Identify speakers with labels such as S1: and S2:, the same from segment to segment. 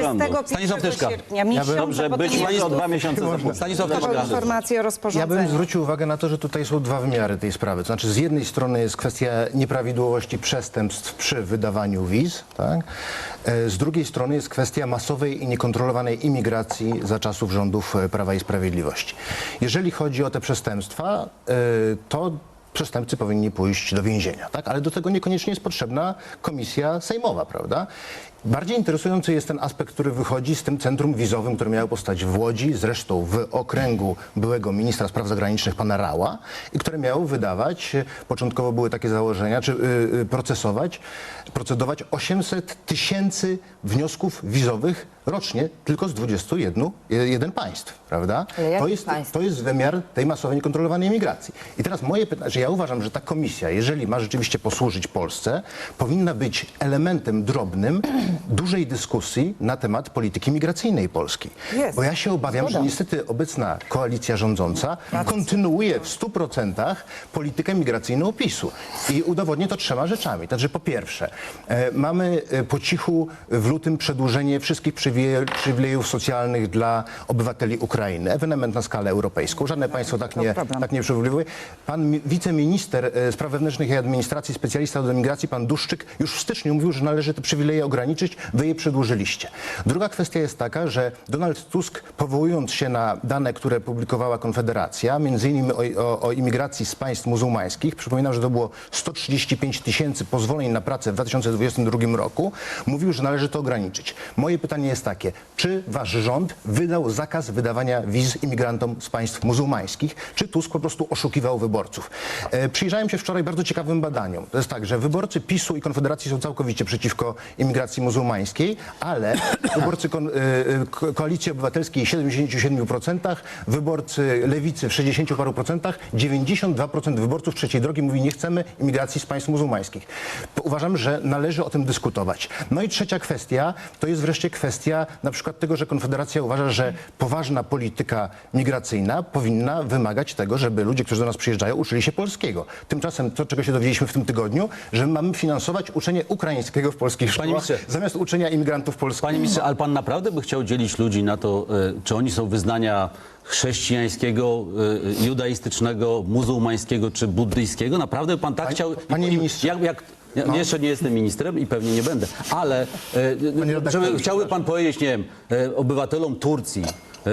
S1: 21
S2: Stanisław Tyszka.
S1: sierpnia, miesiąca
S2: Dobrze,
S1: po
S2: być
S1: tym,
S2: może dwa miesiące za późno. Stanisław
S1: było
S2: Tyszka.
S1: informację o
S3: Ja
S1: rozporządzeniu.
S3: bym zwrócił uwagę na to, że tutaj są dwa wymiary tej sprawy. To znaczy z jednej strony jest kwestia nieprawidłowości przestępstw przy wydawaniu wiz, tak? E, z drugiej strony jest kwestia masowej i niekontrolowanej imigracji za czasów rządów e, Prawa i Sprawiedliwości. Jeżeli chodzi o te przestępstwa, e, to przestępcy powinni pójść do więzienia, tak? Ale do tego niekoniecznie jest potrzebna komisja sejmowa, prawda? Bardziej interesujący jest ten aspekt, który wychodzi z tym centrum wizowym, które miało powstać w Łodzi, zresztą w okręgu byłego ministra spraw zagranicznych pana Rała i które miało wydawać, początkowo były takie założenia, czy y, y, procesować, procedować 800 tysięcy wniosków wizowych rocznie tylko z 21 jeden państw, prawda? To jest,
S4: państw?
S3: to jest wymiar tej masowej, niekontrolowanej imigracji. I teraz moje pytanie, że ja uważam, że ta komisja, jeżeli ma rzeczywiście posłużyć Polsce, powinna być elementem drobnym dużej dyskusji na temat polityki migracyjnej Polski.
S1: Jest.
S3: Bo ja się obawiam, że niestety obecna koalicja rządząca kontynuuje w 100% politykę migracyjną PiSu. I udowodnię to trzema rzeczami. Także po pierwsze, e, mamy e, po cichu w lutym przedłużenie wszystkich przywie- przywilejów socjalnych dla obywateli Ukrainy. Ewenement na skalę europejską. Żadne państwo tak nie,
S1: problem.
S3: tak nie przywilejuje. Pan mi- wiceminister e, spraw wewnętrznych i administracji, specjalista do migracji, pan Duszczyk, już w styczniu mówił, że należy te przywileje ograniczyć. Wy je przedłużyliście. Druga kwestia jest taka, że Donald Tusk, powołując się na dane, które publikowała Konfederacja, między innymi o, o, o imigracji z państw muzułmańskich, przypominam, że to było 135 tysięcy pozwoleń na pracę w 2022 roku, mówił, że należy to ograniczyć. Moje pytanie jest takie, czy wasz rząd wydał zakaz wydawania wiz imigrantom z państw muzułmańskich, czy Tusk po prostu oszukiwał wyborców? E, przyjrzałem się wczoraj bardzo ciekawym badaniom. To jest tak, że wyborcy PiSu i Konfederacji są całkowicie przeciwko imigracji muzułmańskiej, ale wyborcy kon, e, e, Ko- Koalicji Obywatelskiej 77%, wyborcy Lewicy w 60 paru procentach, 92% wyborców trzeciej drogi mówi nie chcemy imigracji z państw muzułmańskich. Uważam, że należy o tym dyskutować. No i trzecia kwestia to jest wreszcie kwestia na przykład tego, że Konfederacja uważa, że poważna polityka migracyjna powinna wymagać tego, żeby ludzie, którzy do nas przyjeżdżają, uczyli się polskiego. Tymczasem to, czego się dowiedzieliśmy w tym tygodniu, że mamy finansować uczenie ukraińskiego w polskich szkołach
S2: ministrze.
S3: Zamiast uczenia imigrantów polskich.
S2: Panie ministrze, ale pan naprawdę by chciał dzielić ludzi na to, e, czy oni są wyznania chrześcijańskiego, e, judaistycznego, muzułmańskiego czy buddyjskiego? Naprawdę by pan tak chciał...
S3: panie
S2: i- i-
S3: ministrze.
S2: Jak, jak, ja
S3: No.
S2: Jeszcze nie jestem ministrem i pewnie nie będę, ale e,
S3: redaktorze,
S2: żeby, chciałby pan powiedzieć, nie wiem, obywatelom Turcji,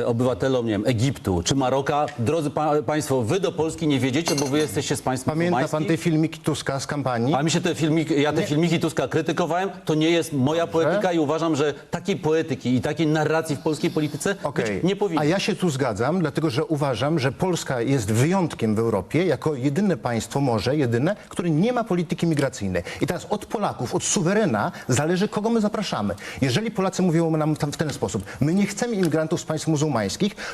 S2: obywatelom, nie wiem, Egiptu czy Maroka, drodzy pa, państwo, wy do Polski nie wiedziecie, bo wy jesteście z państw
S3: Pamięta pan te filmiki Tuska z kampanii?
S2: Ale mi się te filmiki, ja te filmiki Tuska krytykowałem, to nie jest moja poetyka i uważam, że takiej poetyki i takiej narracji w polskiej polityce być nie powinno.
S3: A ja się tu zgadzam, dlatego że uważam, że Polska jest wyjątkiem w Europie, jako jedyne państwo, może jedyne, które nie ma polityki migracyjnej. I teraz od Polaków, od suwerena zależy, kogo my zapraszamy. Jeżeli Polacy mówią nam tam w ten sposób, my nie chcemy imigrantów z państw muzułmańskich,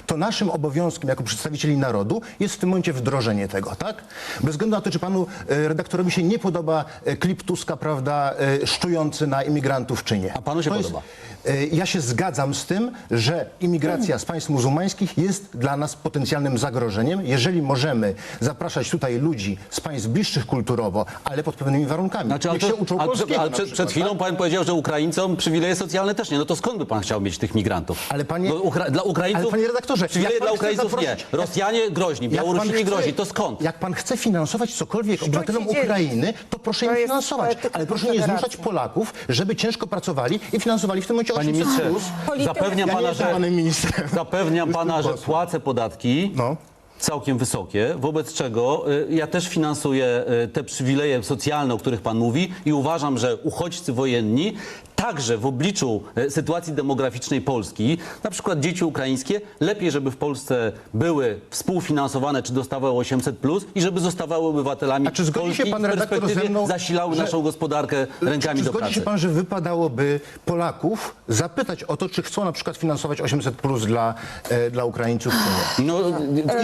S3: to naszym obowiązkiem jako przedstawicieli narodu jest w tym momencie wdrożenie tego, tak? Bez względu na to, czy panu e, redaktorowi się nie podoba e, klip Tuska, prawda, e, szczujący na imigrantów, czy nie.
S2: A panu się
S3: To
S2: podoba?
S3: E, Ja się zgadzam z tym, że imigracja z państw muzułmańskich jest dla nas potencjalnym zagrożeniem. Jeżeli możemy zapraszać tutaj ludzi z państw bliższych kulturowo, ale pod pewnymi warunkami.
S2: Znaczy, ale
S3: Niech się uczą polskiego
S2: przed, ale
S3: na
S2: przed,
S3: przykład,
S2: przed chwilą
S3: tak?
S2: pan powiedział, że Ukraińcom przywileje socjalne też nie. No to skąd by pan chciał mieć tych migrantów?
S3: Ale panie-
S2: No, Ukra- dla Ukraińców,
S3: Ale panie redaktorze,
S2: przywileje
S3: jak pan
S2: dla Ukraińców nie.
S3: zaprosić-
S2: Rosjanie groźni, Białorusini
S3: chce-
S2: groźni, to skąd?
S3: Jak pan chce finansować cokolwiek obywatelom? Ukrainy, to proszę
S1: To
S3: im
S1: jest
S3: finansować. Ale proszę nie zmuszać Polaków, żeby ciężko pracowali i finansowali w tym momencie
S2: Panie
S3: 800
S2: ministrze,
S3: plus.
S2: Zapewniam
S3: Ja nie
S2: pana, że... Zapewniam pana, że płacę podatki
S3: No.
S2: całkiem wysokie, wobec czego y, ja też finansuję y, te przywileje socjalne, o których pan mówi i uważam, że uchodźcy wojenni także w obliczu y, sytuacji demograficznej Polski, na przykład dzieci ukraińskie, lepiej, żeby w Polsce były współfinansowane, czy dostawały 800+, plus i żeby zostawały obywatelami
S3: A czy zgodzi
S2: Polski
S3: się pan
S2: i w
S3: redaktor ze
S2: perspektywie
S3: mną,
S2: zasilały
S3: że-
S2: naszą gospodarkę rękami
S3: czy
S2: do
S3: zgodzi
S2: pracy.
S3: się pan, że wypadałoby Polaków zapytać o to, czy chcą na przykład finansować 800 plus dla, e, dla Ukraińców, czy nie?
S2: No,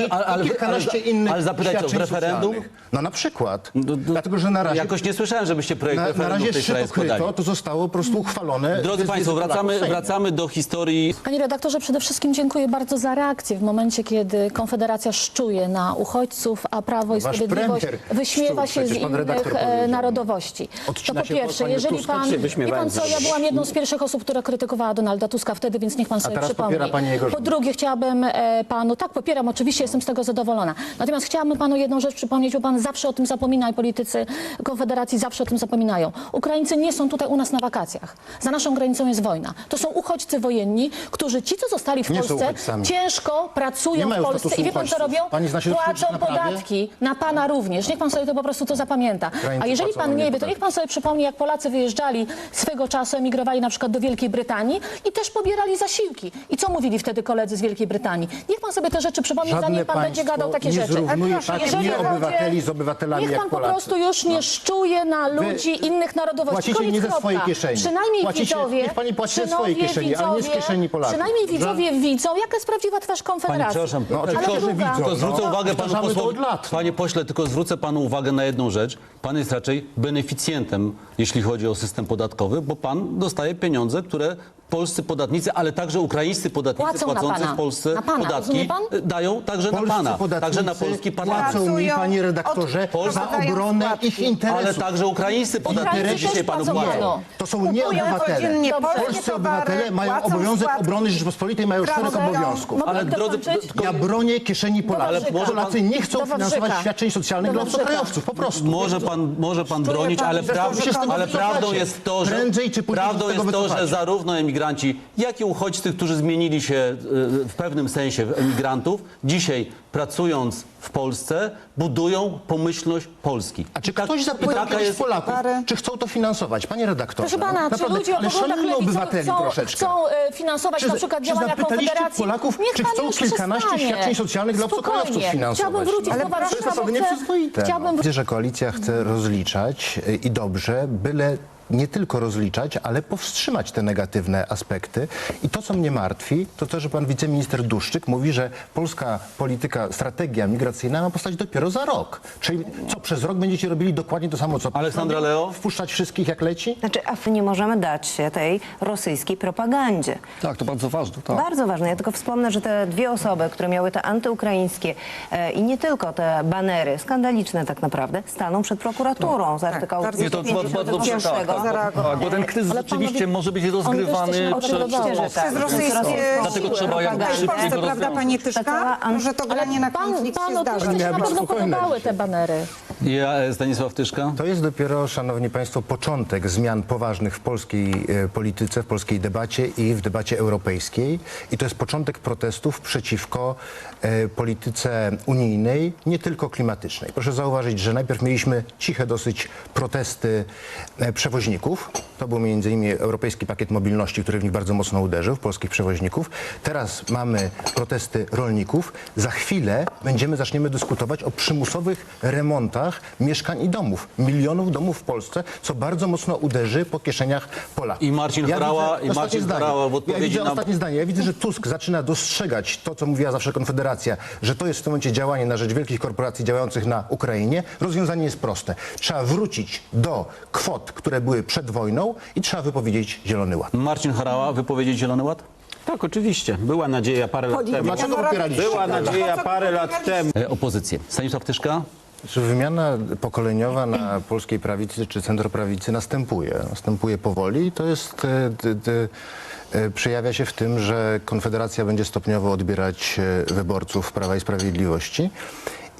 S2: a, ale-
S3: i kilkanaście
S2: ale-
S3: innych
S2: ale zapytajcie o referendum?
S3: socjalnych. No na przykład.
S2: No, no,
S3: Dlatego, że na razie,
S2: Jakoś nie słyszałem, żebyście projekt
S3: na, na
S2: referendum w
S3: razie
S2: tej składali.
S3: to zostało po prostu uchwalone.
S2: Drodzy Państwo, wracamy, wracamy do historii
S1: Panie redaktorze, przede wszystkim dziękuję bardzo za reakcję w momencie, kiedy Konfederacja szczuje na uchodźców, a Prawo i
S3: Wasz
S1: Sprawiedliwość
S3: premier
S1: wyśmiewa
S3: szczuł,
S1: się z
S3: przecież pan
S1: innych
S3: redaktor
S1: e,
S3: powiedział.
S1: narodowości. To
S3: Odcina
S1: po
S3: się
S1: pierwsze,
S3: panie
S1: jeżeli pan...
S3: się
S1: Wie
S3: wyśmiewałem
S1: pan co, ja byłam jedną z pierwszych osób, która krytykowała Donalda Tuska wtedy, więc niech pan sobie
S3: teraz
S1: przypomni.
S3: popiera pani jego rząd.
S1: Po drugie, chciałabym e, panu... Tak, popieram, oczywiście, jestem z tego zadowolona. Natomiast chciałabym panu jedną rzecz przypomnieć, bo pan zawsze o tym zapomina i politycy Konfederacji zawsze o tym zapominają. Ukraińcy nie są tutaj u nas na wakacjach. Za naszą granicą jest wojna. To są uchodźcy wojenni, którzy ci, co zostali w
S3: Nie są
S1: Polsce,
S3: uchodźcami.
S1: ciężko
S3: Nie
S1: pracują w Polsce
S3: statusu
S1: i wie pan co
S3: uchodźców.
S1: robią?
S3: Pani zna się
S1: Płacą
S3: na prawie?
S1: podatki na pana również. Niech pan sobie to po prostu to zapamięta.
S3: Ukraińcy
S1: A jeżeli
S3: płacą
S1: pan nie
S3: nie
S1: wie, to niech pan sobie przypomni, jak Polacy wyjeżdżali swego czasu, emigrowali na przykład do Wielkiej Brytanii i też pobierali zasiłki. I co mówili wtedy koledzy z Wielkiej Brytanii? Niech pan sobie te rzeczy przypomni, zanim pan będzie gadał takie
S3: nie
S1: rzeczy.
S3: zrównuje
S1: proszę,
S3: tak
S1: jeżeli
S3: nie obywateli z obywatelami
S1: Niech
S3: jak
S1: pan po
S3: Polacy.
S1: prostu już nie szczuje na ludzi innych narodowości.
S3: Płacicie
S1: Koniec,
S3: nie ze
S1: kropka.
S3: swojej kieszeni.
S1: Przynajmniej
S3: Płacicie-
S1: widzowie...
S3: niech pani płaci ze swojej kieszeni, ale nie z
S1: widzowie-
S3: kieszeni Polaków.
S1: Przynajmniej widzowie widzą, jaka jest prawdziwa twarz Konfederacji.
S2: przepraszam,
S3: No,
S2: tylko,
S1: druga-
S2: tylko zwrócę
S3: no.
S2: uwagę panu
S3: Powtarzamy to
S2: posłowi.
S3: od lat.
S2: Panie pośle, tylko zwrócę panu uwagę na jedną rzecz. Pan jest raczej beneficjentem, jeśli chodzi o system podatkowy, bo pan dostaje pieniądze, które polscy podatnicy, ale także ukraińscy podatnicy
S1: Płacą na
S2: płacący
S1: pana.
S2: w Polsce
S1: Na pana,
S2: podatki
S1: pan?
S2: y, dają także na
S3: Polscy
S2: pana,
S3: podatnicy
S2: także na polski parlament.
S3: płacą mi,
S4: Pracują
S3: panie redaktorze,
S4: od-
S3: za obronę
S4: składki.
S3: ich interesów.
S2: Ale także ukraińscy podatnicy
S1: Ukraińcy
S2: dzisiaj
S1: też
S2: panu
S1: płacą
S2: płacą.
S3: To są nie
S4: Kupują
S3: obywatele.
S4: codziennie polskie
S3: Polscy
S4: towary,
S3: obywatele mają
S4: płacą
S3: obowiązek
S4: składki.
S3: obrony Rzeczypospolitej, mają szereg obowiązków.
S1: Mogę
S2: Ale drodzy, tylko-
S3: Ja bronię kieszeni Polaków.
S1: Wawrzyka.
S3: Polacy nie chcą
S1: Do Wawrzyka.
S3: finansować świadczeń socjalnych
S1: Do
S3: dla
S1: Wawrzyka.
S3: obcokrajowców, po prostu.
S2: Może pan, może pan bronić,
S4: pan,
S2: ale,
S4: że
S2: praw,
S4: to się z tego
S2: ale
S3: wycofacie.
S2: prawdą jest to, że,
S3: Prędzej czy później
S2: prawdą
S3: się z tego
S2: jest to, że
S3: wycofacie.
S2: zarówno emigranci, jak i uchodźcy, którzy zmienili się y, w pewnym sensie w emigrantów, dzisiaj pracując w Polsce, budują pomyślność Polski.
S3: A czy
S2: tak-
S3: ktoś zapytał kiedyś
S2: jest-
S3: Polaków,
S4: Parę.
S3: czy chcą to finansować? Panie redaktorze.
S1: Proszę pana, czy
S3: naprawdę,
S1: ludzie o
S3: ale szanujmy obywateli
S1: chcą,
S3: troszeczkę.
S1: chcą e, finansować na przykład
S3: czy
S1: działania
S3: zapytaliście
S1: Konfederacji?
S3: Polaków,
S1: Niech
S3: czy chcą kilkanaście
S1: przestanie.
S3: świadczeń socjalnych dla obcokrajowców finansować?
S1: Chciałbym wrócić
S3: Ale
S1: do
S3: to jest
S1: Warszawy.
S3: osoby nieprzyzwoite.
S1: Chciałbym
S3: Widzę, że koalicja chce rozliczać y, i dobrze, byle nie tylko rozliczać, ale powstrzymać te negatywne aspekty. I to, co mnie martwi, to to, że pan wiceminister Duszczyk mówi, że polska polityka, strategia migracyjna ma powstać dopiero za rok. Czyli co, przez rok będziecie robili dokładnie to samo, co
S2: Aleksandra Leo?
S3: Wpuszczać wszystkich jak leci?
S5: Znaczy, a nie możemy dać się tej rosyjskiej propagandzie.
S6: Tak, to bardzo ważne. Tak.
S5: Bardzo ważne. Ja tylko wspomnę, że te dwie osoby, które miały te antyukraińskie e, i nie tylko te banery, skandaliczne tak naprawdę, staną przed prokuraturą z artykułu
S6: to bardzo, bardzo dobrze, tak,
S5: 251.
S6: tak, bo, tak, bo ten kryzys
S1: Ale
S6: rzeczywiście
S1: panowie-
S6: może być rozgrywany
S1: też się
S6: przez, przez
S5: tak.
S4: Przez rosyjskie
S6: Dlatego trzeba jak
S4: Tutaj w
S6: szybciej
S4: Polsce,
S6: go
S4: prawda,
S6: rozwiązać.
S4: pani
S5: Ta
S4: Tyszka?
S5: an-
S4: to granie na konflikt się
S1: panu też
S3: Miała być
S1: pewno
S3: spokojna
S1: podobały te banery.
S2: Ja, e, Stanisław Tyszka.
S3: To jest dopiero, szanowni państwo, początek zmian poważnych w polskiej e, polityce, w polskiej debacie i w debacie europejskiej. I to jest początek protestów przeciwko e, polityce unijnej, nie tylko klimatycznej. Proszę zauważyć, że najpierw mieliśmy ciche dosyć protesty przewoźników. To był między innymi Europejski Pakiet Mobilności, który w nich bardzo mocno uderzył, w polskich przewoźników. Teraz mamy protesty rolników. Za chwilę będziemy, zaczniemy dyskutować o przymusowych remontach mieszkań i domów. Milionów domów w Polsce, co bardzo mocno uderzy po kieszeniach Polaków.
S2: I Marcin Horała-
S3: widzę-
S2: i Marcin
S3: zdanie.
S2: Horała w
S3: Ja
S2: odpowiedzi
S3: widzę
S2: na-
S3: ostatnie zdanie. Ja widzę, że Tusk zaczyna dostrzegać to, co mówiła zawsze Konfederacja, że to jest w tym momencie działanie na rzecz wielkich korporacji działających na Ukrainie. Rozwiązanie jest proste. Trzeba wrócić do kwot, które były przed wojną i trzeba wypowiedzieć Zielony Ład.
S2: Marcin Harała, wypowiedzieć Zielony Ład?
S7: Tak, oczywiście. Była nadzieja parę lat temu.
S3: Dlaczego popieraliście?
S7: Była nadzieja parę lat temu.
S2: E, opozycję. Stanisław Tyszka?
S3: Czy wymiana pokoleniowa na polskiej prawicy czy centroprawicy następuje? Następuje powoli i to jest, e, d, d, e, przejawia się w tym, że Konfederacja będzie stopniowo odbierać e, wyborców Prawa i Sprawiedliwości.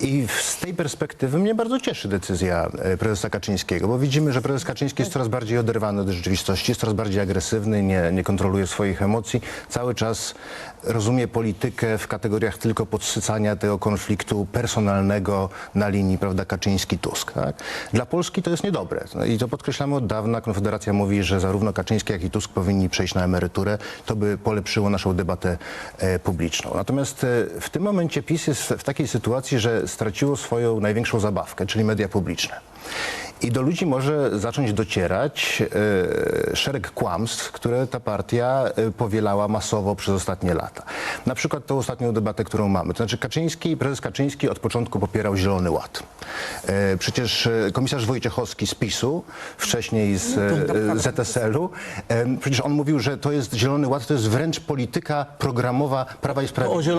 S3: I z tej perspektywy mnie bardzo cieszy decyzja e, prezesa Kaczyńskiego, bo widzimy, że prezes Kaczyński jest coraz bardziej oderwany od rzeczywistości, jest coraz bardziej agresywny, nie, nie kontroluje swoich emocji, cały czas rozumie politykę w kategoriach tylko podsycania tego konfliktu personalnego na linii prawda, Kaczyński-Tusk. Tak? Dla Polski to jest niedobre No i to podkreślamy od dawna. Konfederacja mówi, że zarówno Kaczyński, jak i Tusk powinni przejść na emeryturę. To by polepszyło naszą debatę e, publiczną. Natomiast e, w tym momencie PiS jest w takiej sytuacji, że straciło swoją największą zabawkę, czyli media publiczne. I do ludzi może zacząć docierać e, szereg kłamstw, które ta partia e, powielała masowo przez ostatnie lata. Na przykład tą ostatnią debatę, którą mamy. To znaczy Kaczyński, prezes Kaczyński od początku popierał Zielony Ład. E, przecież komisarz Wojciechowski z PiSu, wcześniej z e, ZSL-u, przecież on mówił, że to jest Zielony Ład, to jest wręcz polityka programowa Prawa i Sprawiedliwości.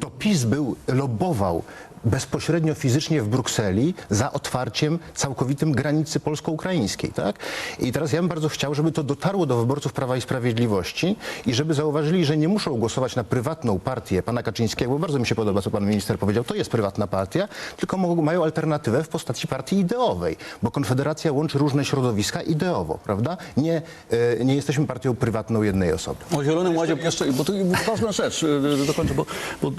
S3: To PiS był, lobował bezpośrednio fizycznie w Brukseli za otwarciem całkowitym granicy polsko-ukraińskiej, tak? I teraz ja bym bardzo chciał, żeby to dotarło do wyborców Prawa i Sprawiedliwości i żeby zauważyli, że nie muszą głosować na prywatną partię pana Kaczyńskiego, bo bardzo mi się podoba, co pan minister powiedział, to jest prywatna partia, tylko mają alternatywę w postaci partii ideowej, bo Konfederacja łączy różne środowiska ideowo, prawda? Nie, e, nie jesteśmy partią prywatną jednej osoby.
S2: O Zielonym Ładzie
S6: Jeszcze, bo to ważna rzecz, y, dokończę, bo, bo y,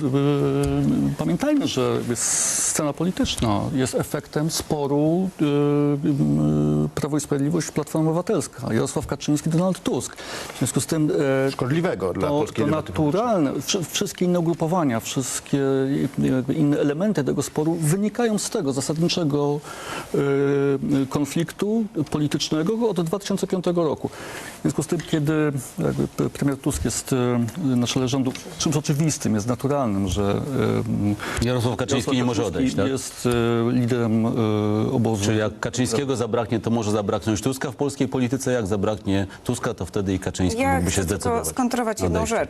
S6: pamiętajmy, że scena polityczna jest efektem sporu y, y, Prawo i Sprawiedliwość, Platforma Obywatelska, Jarosław Kaczyński, Donald Tusk. W związku z tym e,
S3: Szkodliwego dla
S6: to,
S3: polskiej
S6: to naturalne, wszy- wszystkie inne ugrupowania, wszystkie jakby inne elementy tego sporu wynikają z tego zasadniczego e, konfliktu politycznego od 2005 roku. W związku z tym, kiedy premier Tusk jest na czele rządu, czymś oczywistym, jest naturalnym, że
S2: Jarosław Kaczyński nie może
S6: Kaczyński
S2: odejść, tak?
S6: jest e, liderem e, obozu.
S2: Czy jak Kaczyńskiego zabraknie, to może zabraknąć Tuska w polskiej polityce? Jak zabraknie Tuska, to wtedy i Kaczyński
S4: Ja
S2: mógłby się
S4: chcę tylko
S2: zdecydować.
S4: skontrować jedną
S2: odejście.
S4: rzecz.